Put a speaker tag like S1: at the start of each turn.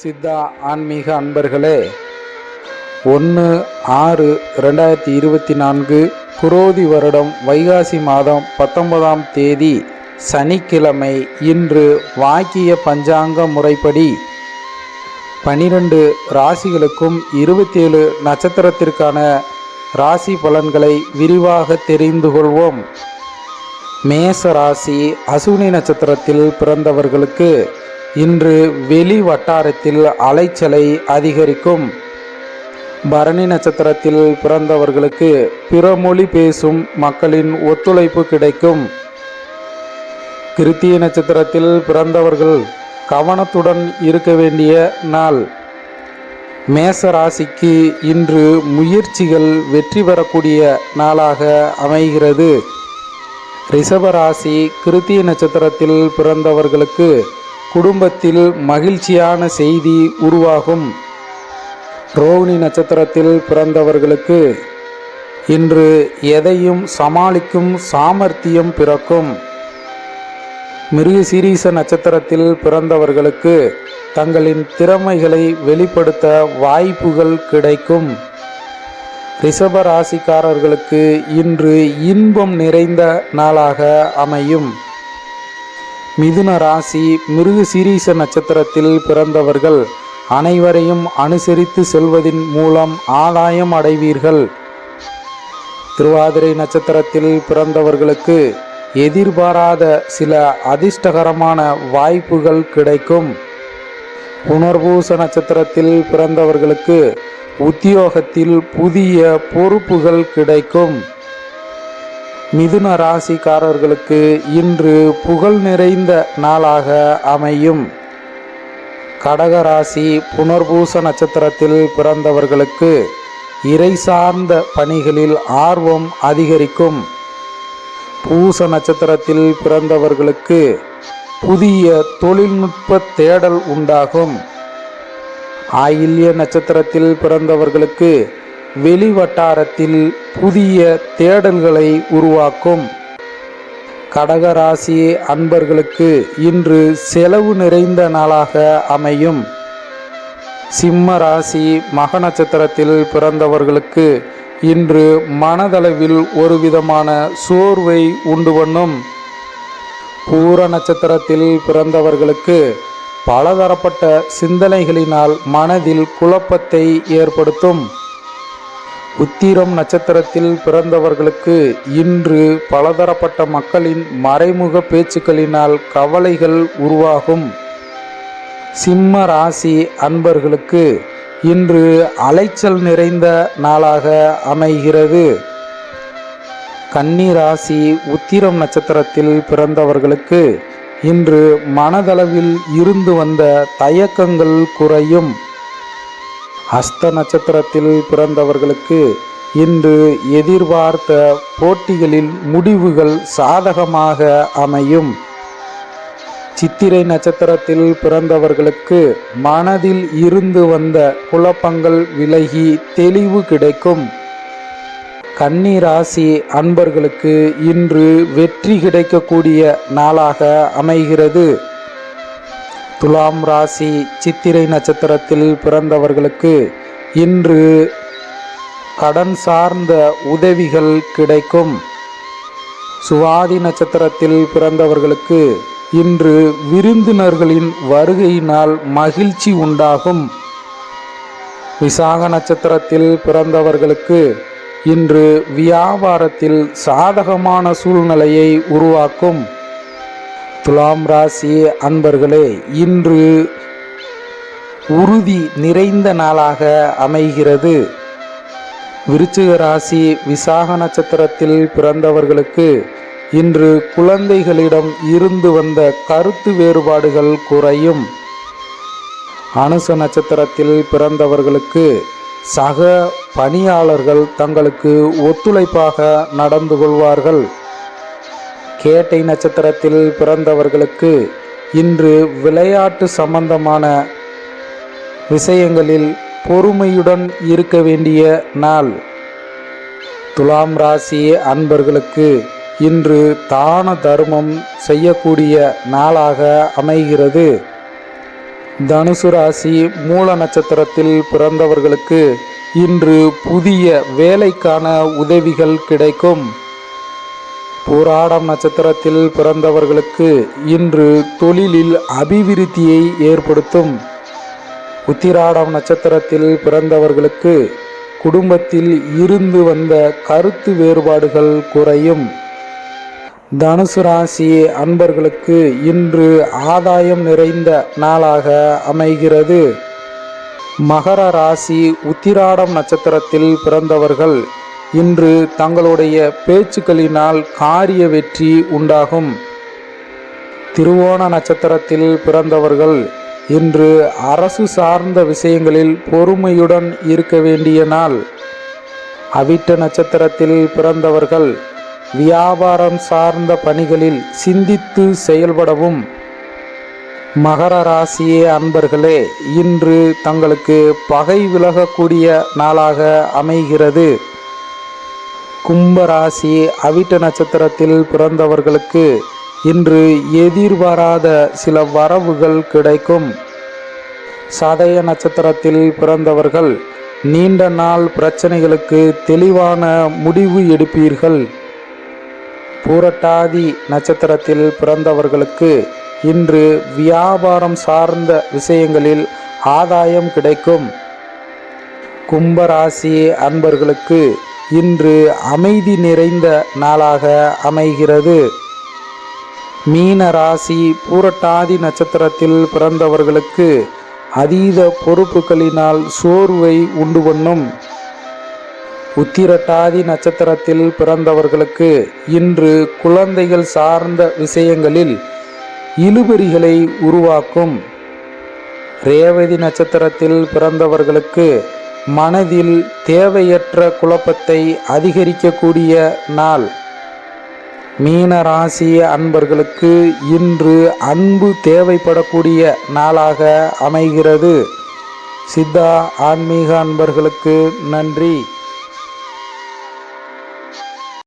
S1: சித்தா ஆன்மீக அன்பர்களே ஒன்று ஆறு ரெண்டாயிரத்தி இருபத்தி நான்கு குரோதி வருடம் வைகாசி மாதம் பத்தொன்பதாம் தேதி சனிக்கிழமை இன்று வாக்கிய பஞ்சாங்க முறைப்படி பனிரெண்டு ராசிகளுக்கும் இருபத்தேழு நட்சத்திரத்திற்கான ராசி பலன்களை விரிவாக தெரிந்து கொள்வோம். மேச ராசி அசுனி நட்சத்திரத்தில் பிறந்தவர்களுக்கு இன்று வெளி வட்டாரத்தில் அலைச்சலை அதிகரிக்கும். பரணி நட்சத்திரத்தில் பிறந்தவர்களுக்கு பிற மொழி பேசும் மக்களின் ஒத்துழைப்பு கிடைக்கும். கிருத்திய நட்சத்திரத்தில் பிறந்தவர்கள் கவனத்துடன் இருக்க வேண்டிய நாள். மேச ராசிக்கு இன்று முயற்சிகள் வெற்றி பெறக்கூடிய நாளாக அமைகிறது. ரிஷபராசி கிருத்திய நட்சத்திரத்தில் பிறந்தவர்களுக்கு குடும்பத்தில் மகிழ்ச்சியான செய்தி உருவாகும். ரோகிணி நட்சத்திரத்தில் பிறந்தவர்களுக்கு இன்று எதையும் சமாளிக்கும் சாமர்த்தியம் பிறக்கும். மிருகசீரீச நட்சத்திரத்தில் பிறந்தவர்களுக்கு தங்களின் திறமைகளை வெளிப்படுத்த வாய்ப்புகள் கிடைக்கும். ரிஷப ராசிக்காரர்களுக்கு இன்று இன்பம் நிறைந்த நாளாக அமையும். மிதுன ராசி மிருகசீரீச நட்சத்திரத்தில் பிறந்தவர்கள் அனைவரையும் அனுசரித்து செல்வதின் மூலம் ஆதாயம் அடைவீர்கள். திருவாதிரை நட்சத்திரத்தில் பிறந்தவர்களுக்கு எதிர்பாராத சில அதிர்ஷ்டகரமான வாய்ப்புகள் கிடைக்கும். புனர்பூச நட்சத்திரத்தில் பிறந்தவர்களுக்கு உத்தியோகத்தில் புதிய பொறுப்புகள் கிடைக்கும். மிதுன ராசிக்காரர்களுக்கு இன்று புகழ் நிறைந்த நாளாக அமையும். கடக ராசி புனர்பூச நட்சத்திரத்தில் பிறந்தவர்களுக்கு இறை சார்ந்த பணிகளில் ஆர்வம் அதிகரிக்கும். பூச நட்சத்திரத்தில் பிறந்தவர்களுக்கு புதிய தொழில்நுட்ப தேடல் உண்டாகும். ஆயில்ய நட்சத்திரத்தில் பிறந்தவர்களுக்கு வெளி வட்டாரத்தில் புதிய தேடல்களை உருவாக்கும். கடகராசி அன்பர்களுக்கு இன்று செலவு நிறைந்த நாளாக அமையும். சிம்ம ராசி மக நட்சத்திரத்தில் பிறந்தவர்களுக்கு இன்று மனதளவில் ஒரு விதமான சோர்வை உண்டு பண்ணும். பூர நட்சத்திரத்தில் பிறந்தவர்களுக்கு பலதரப்பட்ட சிந்தனைகளினால் மனதில் குழப்பத்தை ஏற்படுத்தும். உத்திரம் நட்சத்திரத்தில் பிறந்தவர்களுக்கு இன்று பலதரப்பட்ட மக்களின் மறைமுக பேச்சுக்களினால் கவலைகள் உருவாகும். சிம்ம ராசி அன்பர்களுக்கு இன்று அலைச்சல் நிறைந்த நாளாக அமைகிறது. கன்னி ராசி உத்திரம் நட்சத்திரத்தில் பிறந்தவர்களுக்கு இன்று மனதளவில் இருந்து வந்த தயக்கங்கள் குறையும். அஸ்த நட்சத்திரத்தில் பிறந்தவர்களுக்கு இன்று எதிர்பார்த்த போட்டிகளில் முடிவுகள் சாதகமாக அமையும். சித்திரை நட்சத்திரத்தில் பிறந்தவர்களுக்கு மனதில் இருந்து வந்த குழப்பங்கள் விலகி தெளிவு கிடைக்கும். கன்னி ராசி அன்பர்களுக்கு இன்று வெற்றி கிடைக்கக்கூடிய நாளாக அமைகிறது. துலாம் ராசி சித்திரை நட்சத்திரத்தில் பிறந்தவர்களுக்கு இன்று கடன் சார்ந்த உதவிகள் கிடைக்கும். சுவாதி நட்சத்திரத்தில் பிறந்தவர்களுக்கு இன்று விருந்தினர்களின் வருகையினால் மகிழ்ச்சி உண்டாகும். விசாக நட்சத்திரத்தில் பிறந்தவர்களுக்கு இன்று வியாபாரத்தில் சாதகமான சூழ்நிலையை உருவாக்கும். துலாம் ராசி அன்பர்களே இன்று உறுதி நிறைந்த நாளாக அமைகிறது. விருச்சிக ராசி விசாக நட்சத்திரத்தில் பிறந்தவர்களுக்கு இன்று குழந்தைகளிடம் இருந்து வந்த கருத்து வேறுபாடுகள் குறையும். அனுச நட்சத்திரத்தில் பிறந்தவர்களுக்கு சக பணியாளர்கள் தங்களுக்கு ஒத்துழைப்பாக நடந்து கொள்வார்கள். கேட்டை நட்சத்திரத்தில் பிறந்தவர்களுக்கு இன்று விளையாட்டு சம்பந்தமான விஷயங்களில் பொறுமையுடன் இருக்க வேண்டிய நாள். துலாம் ராசி அன்பர்களுக்கு இன்று தான தர்மம் செய்யக்கூடிய நாளாக அமைகிறது. தனுசு ராசி மூல நட்சத்திரத்தில் பிறந்தவர்களுக்கு இன்று புதிய வேலைக்கான உதவிகள் கிடைக்கும். போராடம் நட்சத்திரத்தில் பிறந்தவர்களுக்கு இன்று தொழிலில் அபிவிருத்தியை ஏற்படுத்தும். உத்திராடம் நட்சத்திரத்தில் பிறந்தவர்களுக்கு குடும்பத்தில் இருந்து வந்த கருத்து வேறுபாடுகள் குறையும். தனுசு ராசி அன்பர்களுக்கு இன்று ஆதாயம் நிறைந்த நாளாக அமைகிறது. மகர ராசி உத்திராடம் நட்சத்திரத்தில் பிறந்தவர்கள் இன்று தங்களுடைய பேச்சுக்களினால் காரிய வெற்றி உண்டாகும். திருவோண நட்சத்திரத்தில் பிறந்தவர்கள் இன்று அரசு சார்ந்த விஷயங்களில் பொறுமையுடன் இருக்க வேண்டிய நாள். அவிட்ட நட்சத்திரத்தில் பிறந்தவர்கள் வியாபாரம் சார்ந்த பணிகளில் சிந்தித்து செயல்படவும். மகர ராசியே அன்பர்களே இன்று தங்களுக்கு பகை விலகக்கூடிய நாளாக அமைகிறது. கும்பராசி அவிட்ட நட்சத்திரத்தில் பிறந்தவர்களுக்கு இன்று எதிர்பாராத சில வரவுகள் கிடைக்கும். சதய நட்சத்திரத்தில் பிறந்தவர்கள் நீண்ட நாள் பிரச்சனைகளுக்கு தெளிவான முடிவு எடுப்பீர்கள். பூரட்டாதி நட்சத்திரத்தில் பிறந்தவர்களுக்கு இன்று வியாபாரம் சார்ந்த விஷயங்களில் ஆதாயம் கிடைக்கும். கும்பராசி அன்பர்களுக்கு இன்று அமைதி நிறைந்த நாளாக அமைகிறது. மீன ராசி பூரட்டாதி நட்சத்திரத்தில் பிறந்தவர்களுக்கு அதீத பொறுப்புகளினால் சோர்வை உண்டு பண்ணும். உத்திரட்டாதி நட்சத்திரத்தில் பிறந்தவர்களுக்கு இன்று குழந்தைகள் சார்ந்த விஷயங்களில் இழுபறிகளை உருவாக்கும். ரேவதி நட்சத்திரத்தில் பிறந்தவர்களுக்கு மனதில் தேவையற்ற குழப்பத்தை அதிகரிக்கக்கூடிய நாள். மீன ராசி அன்பர்களுக்கு இன்று அன்பு தேவைப்படக்கூடிய நாளாக அமைகிறது. சித்தா ஆன்மீக அன்பர்களுக்கு நன்றி.